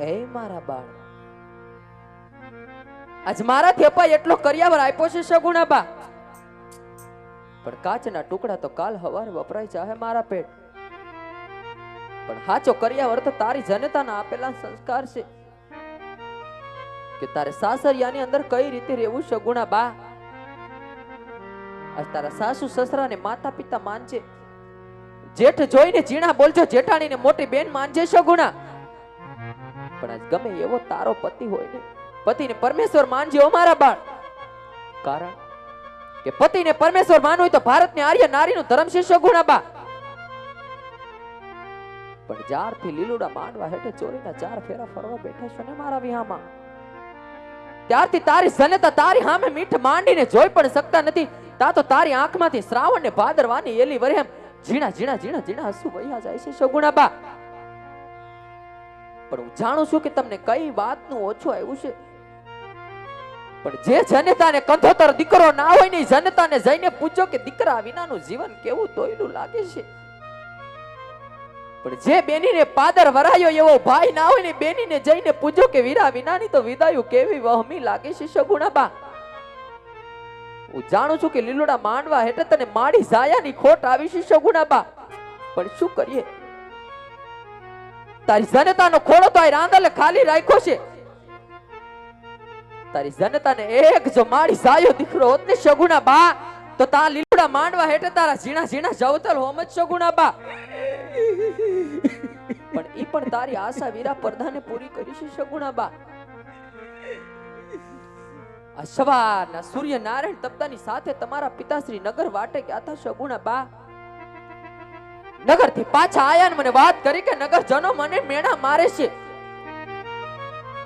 એ મારા બાળ. આજ મારાથી અપાય એટલો કર્યાવર આપ્યો છે સગુણાબા પણ કાચના ટુકડા તો કાલ હવાર વપરાય ચાહે મારા પેટ. પણ હાચો કર્યાવર તો તારી જનતાના આપેલા સંસ્કાર છે. કે તારે સાસરિયાની અંદર કઈ રીતે રહેવું સગુણા બા આજ તારા સાસુ સસરાને માતા પિતા માનજે. જેઠ જોઈને જીણા બોલજો, જેઠાણીને મોટી બેન માનજે સગુણા પણ આજ ગમે એવો તારો પતિ હોય ને, પતિને પરમેશ્વર માનજે ઓ મારા બાળ. કારણ કે પતિને પરમેશ્વર માનવું હોય તો ભારતની આર્ય નારીનું ધર્મ છે સગુણા પણ જ્યારથી લીલુડા માંડવા હેઠે ચોરીના ચાર ફેરા ફરવા બેઠા છો ને મારા વિહામાં, ત્યારથી તારી જનતા તારી સામે મીઠ માંડીને જોઈ પણ શકતા નથી. તા તો તારી આંખમાંથી શ્રાવણ ને ભાદરવાની એલી વરેમ ઝીણા ઝીણા ઝીણા ઝીણા હસુ વહ્યા જાય છે સગુણા બા પણ હું જાણું છું કે તમને કઈ વાતનું ઓછું આવ્યું છે. પણ જે જનતાને કંધોતર દીકરો ના હોય ને જનતાને જઈને પૂછો કે દીકરા વિનાનું જીવન કેવું તોયલું લાગે છે. પણ જે બેનીને પાદર વરાયો એવો ભાઈ ના હોય ને બેનીને જઈને પૂછો કે વીરા વિનાની તો વિદાયું કેવી વહમી લાગે છે સગુણાબા હું જાણું છું કે લીલોડા માંડવા હેઠળ તને માડી જાયાની ખોટ આવી છે સગુણાબા પણ શું કરીએ? તારી જનતાનો ખોળો તો રાંદલે ખાલી રાખ્યો છે. તારી જનતાને એક જો મારી સાયો દીકરો હોત ને સગુણા બા, તો તા લીલુડા માંડવા હેઠે તારા ઝીણા ઝીણા જવતલ હોમ જ સગુણા બા. પણ ઈ પણ તારી આશા વીરા પરધાને પૂરી કરી છે સગુણા બા. આ સવારના સૂર્ય નારાયણ તપતાની સાથે તમારા પિતાશ્રી નગર વાટે ગયા હતા સગુણા બા. નગરથી પાછા આયા મને વાત કરી કે નગર જનો મને મેણા મારે છે.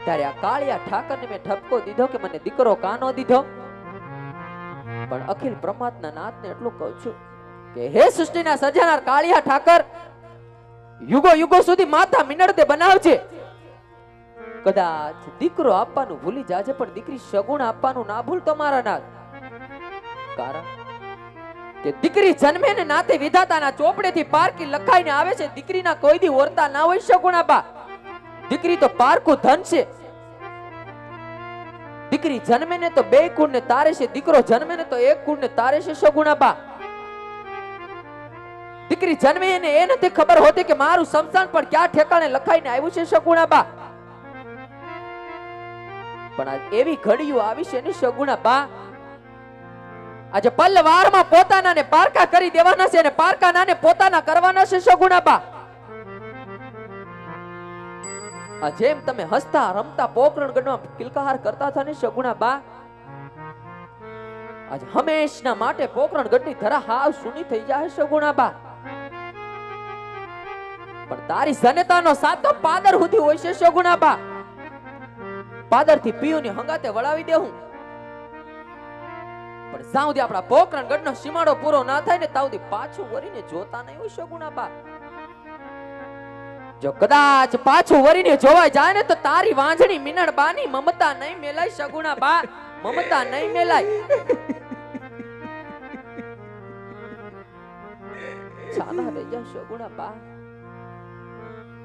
ત્યારે આ કાળિયા ઠાકરને મેં ઠપકો દીધો કે મને દીકરો કાનો દીધો. પણ અખિલ પ્રમાતના નાથને એટલું કહું છું કે હે સૃષ્ટિના સર્જનાર કાળિયા ઠાકર, યુગો યુગો સુધી માતા મિનળતે બનાવજે. કદાચ દીકરો આપવાનું ભૂલી જાજે, પણ દીકરી સગુણ આપવાનું ના ભૂલતો મારા નાથ. કારણ કે દીકરી જન્મે ને નાતે વિધાતાના ચોપડેથી પારકી લખાઈને આવે છે, દીકરીના કોઈ ઓરતા ના હોય સગુણા બા? દીકરી તો પારકું ધન છે. દીકરી જન્મે ને તો બે કુળ ને તારે છે, દીકરો જન્મે ને તો એક કુળ ને તારે છે સગુણા બા? દીકરી જન્મે એને એ નથી ખબર હોતી કે મારું સમસાન પણ ક્યાં ઠેકાણે લખાઈને આવ્યું છે સગુણા બા? પણ એવી ઘડીઓ આવી છે ને સગુણા બા? આજે પલ્લવારમાં પોતાના ને પારકા કરી દેવાના છે અને પારકાના ને પોતાના કરવાના છે સગુણાબા જેમ તમે હસતા, રમતા, પોકરણ ગણવા કિલકાહાર કરતા હતા ને સગુણાબા આજે હંમેશના માટે પોકરણ ગઢની ધરા હાવ સુની થઈ જાય સગુણા બા પણ તારી જનતાનો સાતો પાદર સુધી હોય છે સગુણા બા પાદરથી ની હંગાતે વળાવી દેવું પણ જ્યાં આપણા પોકરણ ગઢનો સીમાડો પૂરો ના થાય ને ત્યાં પાછું વળીને જોતા નહીં હોય શગુના બા. જો કદાચ પાછું વળીને જોવા જાય ને તો તારી વાંજણી મિનળ બાની મમતા નહીં મેલાય શગુના બા. મમતા નહીં મેલાય. છાના રહી જા શગુના બા.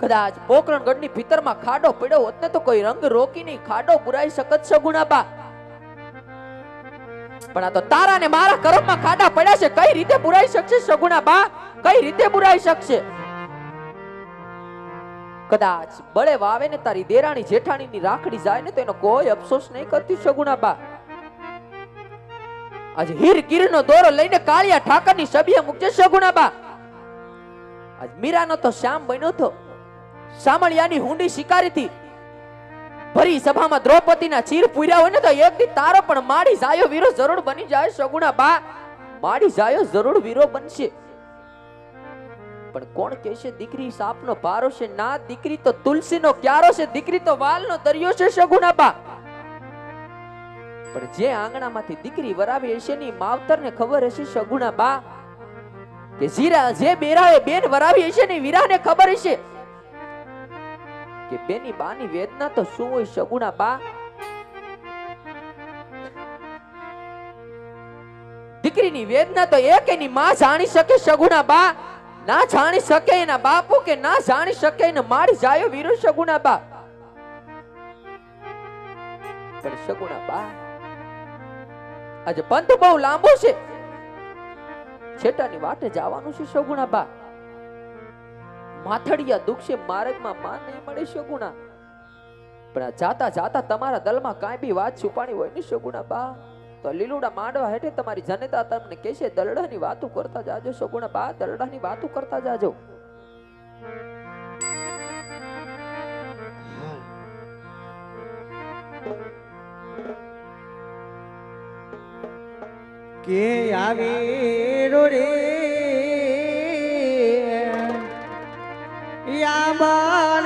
કદાચ પોકરણ ગઢની ભીતરમાં ખાડો પડ્યો હોત ને તો કોઈ રંગ રોકી નહીં ખાડો પુરાઈ શકત સગુણા બા. પણ આ તો તારા ને મારા કર્મમાં ખાડા પડ્યા છે. કઈ રીતે પુરાઈ શકશે સગુણા બા? કઈ રીતે પુરાઈ શકશે? કદાચ બળે વાવે ને તારી દેરાણી જેઠાણીની રાખડી જાય ને તો એનો કોઈ અફસોસ નહીં કરતી સગુણા બા. આજે હીર ગીરનો દોરો લઈને કાળિયા ઠાકરની સભ્ય મૂકજે સગુણા બા. આજ મીરાનો તો શ્યામ બન્યો તો સામળિયાની હુંડી શિકારી થી ભરી સભામાં દ્રૌપદીના ચીર પૂર્યા હોય ને તો એક દી તારો પણ માડી જાયો વીરો જરૂર બની જાય સગુણા બા. માડી જાયો જરૂર વીરો બનશે. પણ કોણ કહેશે, દીકરી સાપનો પારો છે. ના, દીકરી તો તુલસીનો ક્યારો છે. દીકરી તો વાલનો દરિયો છે સગુણા બા. પણ જે આંગણામાંથી દીકરી વરાવી હશે ની માવતરને ખબર હશે સગુણા બા, કે જીરા જે બેરાએ બેન વરાવી હશે ને વીરાને ખબર હશે. કે બેની બાની વેદના તો શું હોય સગુણા બા? દીકરીની વેદના તો એક એની માં જાણી શકે સગુણા બા? ના જાણી શકે એના બાપુ કે ના જાણી શકે એને મારી જાયો વીરો સગુણા બા? પણ સગુણા બા, આજે પંથ બહુ લાંબો છે. છેટાની વાટે જવાનું છે સગુણા બા. માથડિયા દુખશે માર્ગમાં માન નહીં મળે સગુણા પણ આ જાતા જાતા તમારા દલમાં કાંઈ બી વાત છુપાણી હોય ને સગુણા બા, તો લીલુડા માંડવા હેઠે તમારી જનતા તમને કહેશે, દલડાની વાતો કરતા જાજો સગુણા બા, દલડાની વાતો કરતા જાજો. કે આવી રે বাবা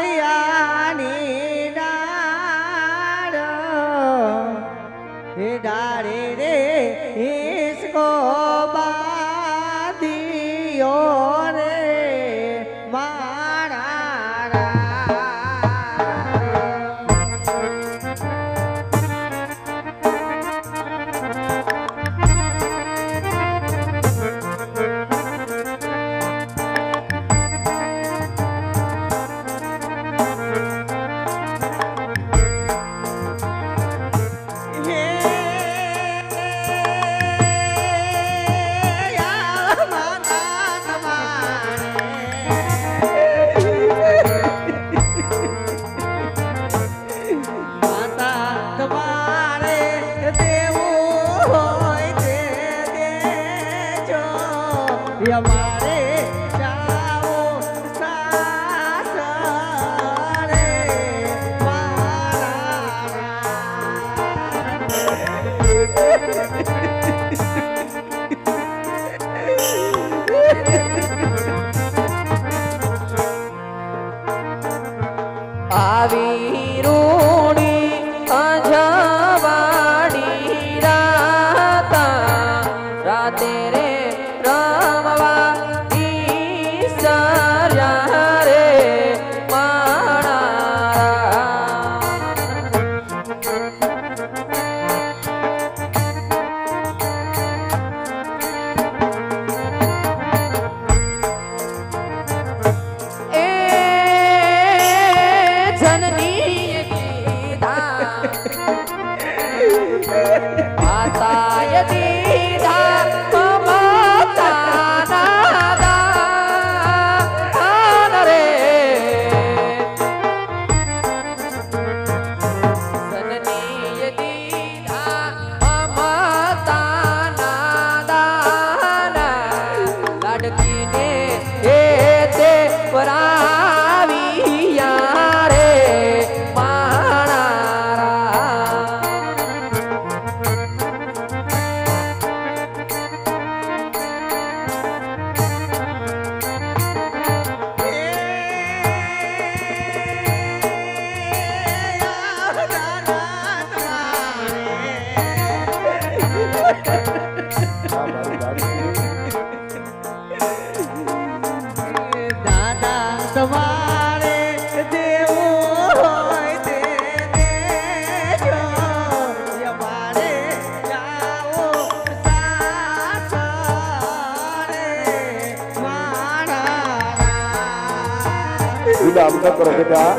વિલાપ ન કરો બેટા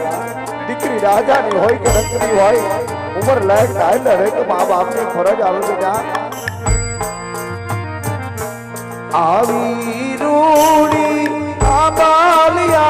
દીકરી રાજાની હોય કે રંગની હોય, ઉંમર લાયક થાય એટલે હરેક મા બાપની ફરજ આવે બેટા આવી રૂડી বালিয়া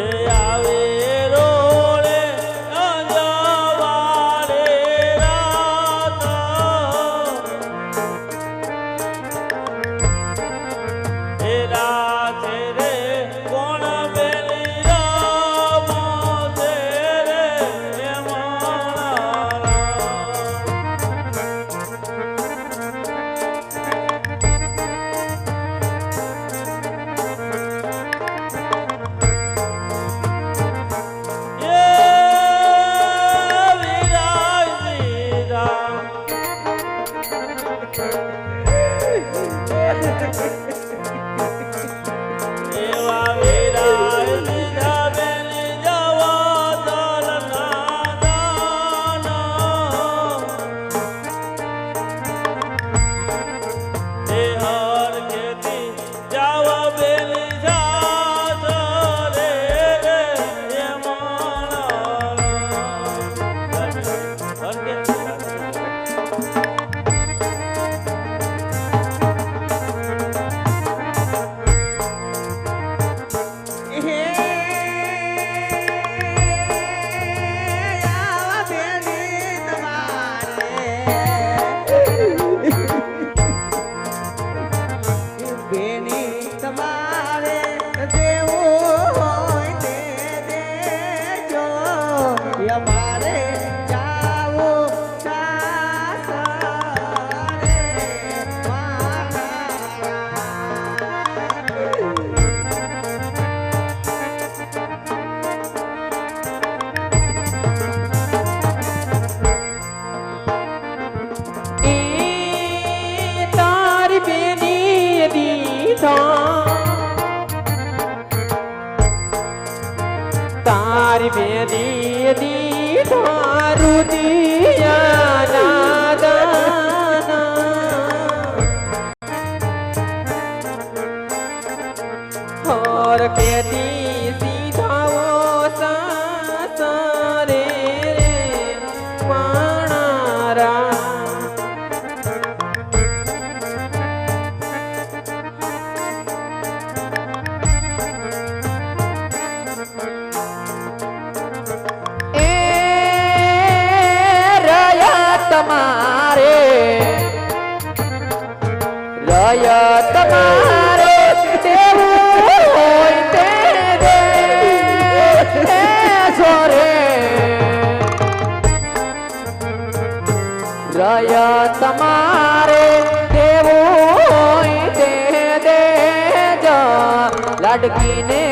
是呀。રહ્યા તમારે દેવું તે દેજો લાડકીને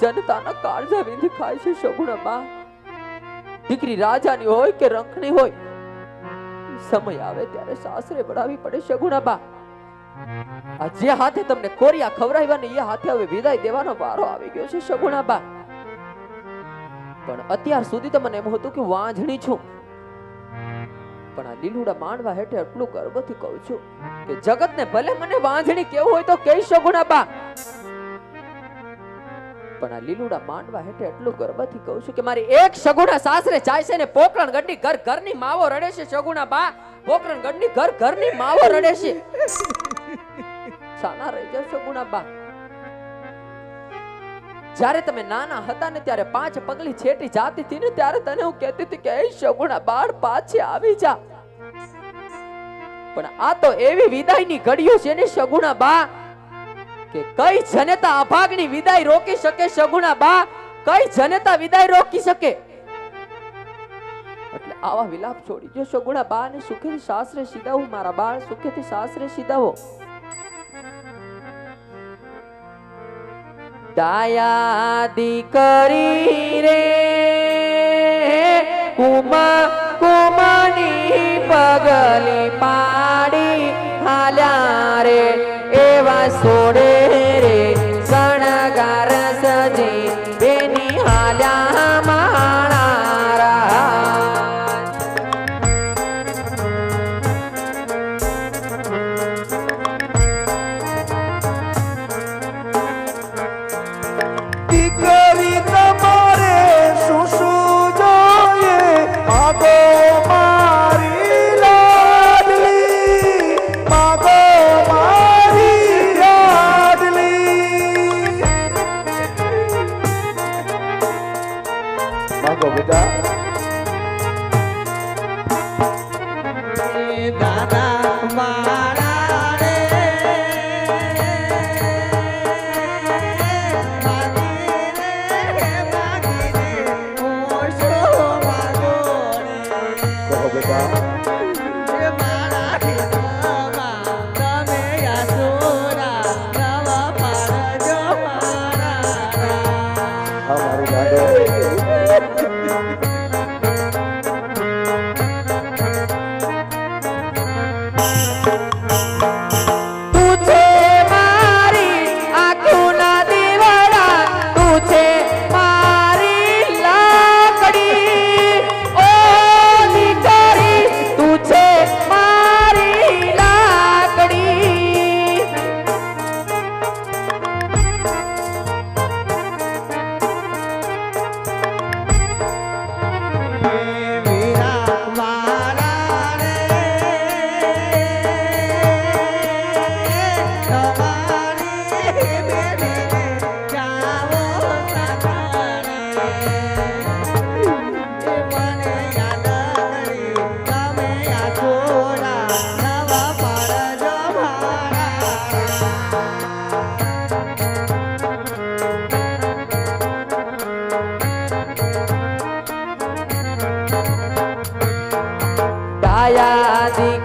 જનતાના કાળજા વિંધી ખાય છે સગુણા બા દીકરી રાજાની હોય કે રંખની હોય, સમય આવે ત્યારે સાસરે બળાવી પડે સગુણાબા આ જે હાથે તમને કોરિયા ખવરાવ્યા ને એ હાથે હવે વિદાય દેવાનો વારો આવી ગયો છે સગુણાબા પણ અત્યાર સુધી તો મને એમ હતું કે વાંઝણી છું. પણ આ લીલુડા માંડવા હેઠે એટલું ગર્વથી કહું છું કે જગતને ભલે મને વાંઝણી કેવું હોય તો કહી સગુણા બા પણ આ લીલુડા માંડવા હેઠે એટલું ગર્વથી કહું છું કે મારી એક સગુણા સાસરે જાય છે ને પોકરણ ગઢની ઘર ઘરની માવો રડે છે, સગુણા બા. પોકરણ ગઢની ઘર ઘરની માવો રડે છે. સાના રહી જાવ સગુણા બા. જ્યારે તમે નાના હતા ને ત્યારે પાંચ પગલી છેટી જાતી હતી ને ત્યારે તને હું કહેતી હતી કે, એ સગુણા બાળ, પાછી આવી જા. પણ આ તો એવી વિદાયની ઘડીઓ છે ને, સગુણા બા કે કઈ જનતા અભાગની વિદાય રોકી શકે સગુણા બા? કઈ જનતા વિદાય રોકી શકે? એટલે આવા વિલાપ છોડી જો સગુણા બા ને સુખેથી સાસરે સીધાવું, મારા બાળ, સુખેથી સાસરે સીધાવો. દાયા દીકરી રે, કુમા, કુમાની પગલી પાડી હાલ્યા રે. એવા લાયા દીકરી